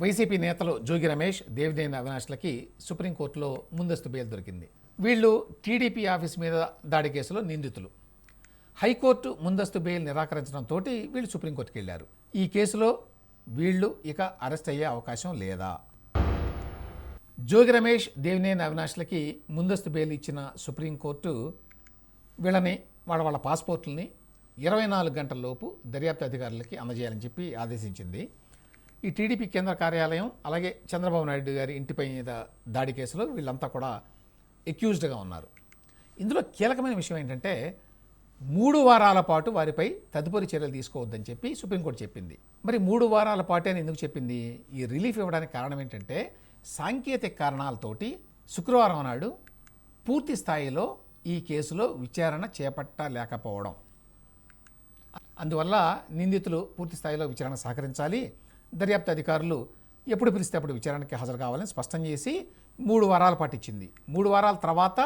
YCP నేతలు జోగి రమేష్ దేవినేని అవినాష్లకి సుప్రీంకోర్టులో ముందస్తు బెయిల్ దొరికింది. వీళ్ళు టీడీపీ ఆఫీస్ మీద దాడి కేసులో నిందితులు. హైకోర్టు ముందస్తు బెయిల్ నిరాకరించడంతో వీళ్ళు సుప్రీంకోర్టుకి వెళ్ళారు. ఈ కేసులో వీళ్ళు ఇక అరెస్ట్ అయ్యే అవకాశం లేదా? జోగి రమేష్ దేవినేని అవినాష్లకి ముందస్తు బెయిల్ ఇచ్చిన సుప్రీంకోర్టు వీళ్ళని వాళ్ళ వాళ్ళ పాస్పోర్ట్లని ఇరవై నాలుగు గంటల లోపు దర్యాప్తు అధికారులకి అందజేయాలని చెప్పి ఆదేశించింది. ఈ టీడీపీ కేంద్ర కార్యాలయం అలాగే చంద్రబాబు నాయుడు గారి ఇంటిపై మీద దాడి కేసులో వీళ్ళంతా కూడా ఎక్యూజ్డ్గా ఉన్నారు. ఇందులో కీలకమైన విషయం ఏంటంటే మూడు వారాల పాటు వారిపై తదుపరి చర్యలు తీసుకోవద్దని చెప్పి సుప్రీంకోర్టు చెప్పింది. మరి మూడు వారాల పాటు అని ఎందుకు చెప్పింది? ఈ రిలీఫ్ ఇవ్వడానికి కారణం ఏంటంటే సాంకేతిక కారణాలతోటి శుక్రవారం నాడు పూర్తి స్థాయిలో ఈ కేసులో విచారణ చేపట్టలేకపోవడం. అందువల్ల నిందితులు పూర్తి స్థాయిలో విచారణ సహకరించాలి. దర్యాప్తు అధికారులు ఎప్పుడు పిలిస్తే అప్పుడు విచారణకి హాజరు కావాలని స్పష్టం చేసి మూడు వారాల పాటు ఇచ్చింది. మూడు వారాల తర్వాత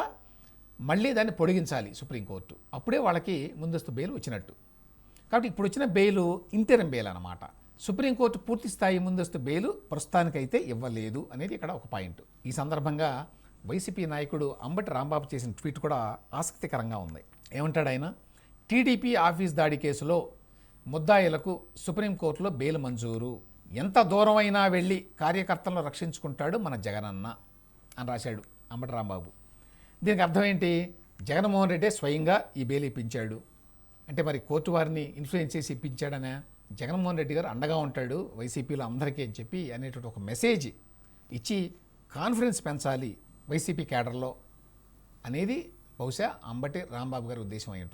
మళ్ళీ దాన్ని పొడిగించాలి సుప్రీంకోర్టు. అప్పుడే వాళ్ళకి ముందస్తు బెయిల్ వచ్చినట్టు. కాబట్టి ఇప్పుడు వచ్చిన బెయిల్ ఇంటెరం బెయిల్ అనమాట సుప్రీంకోర్టు పూర్తి స్థాయి ముందస్తు బెయిల్ ప్రస్తుతానికైతే ఇవ్వలేదు అనేది ఇక్కడ ఒక పాయింట్. ఈ సందర్భంగా వైసీపీ నాయకుడు అంబటి రాంబాబు చేసిన ట్వీట్ కూడా ఆసక్తికరంగా ఉంది. ఏమంటాడు ఆయన? టీడీపీ ఆఫీస్ దాడి కేసులో ముద్దాయిలకు సుప్రీంకోర్టులో బెయిల్ మంజూరు. ఎంత దూరమైనా వెళ్ళి కార్యకర్తలను రక్షించుకుంటాడు మన జగనన్న అని రాశాడు అంబటి రాంబాబు. దీనికి అర్థం ఏంటి? జగన్మోహన్ రెడ్డి స్వయంగా ఈ బెయిల్ ఇప్పించాడు. అంటే మరి కోర్టు వారిని ఇన్ఫ్లుయెన్స్ చేసి ఇప్పించాడనే జగన్మోహన్ రెడ్డి గారు అండగా ఉంటాడు వైసీపీలో అందరికీ అని చెప్పి అనేటువంటి ఒక మెసేజ్ ఇచ్చి కాన్ఫిడెన్స్ పెంచాలి వైసీపీ క్యాడర్లో అనేది బహుశా అంబటి రాంబాబు గారి ఉద్దేశం అయి ఉంటుంది.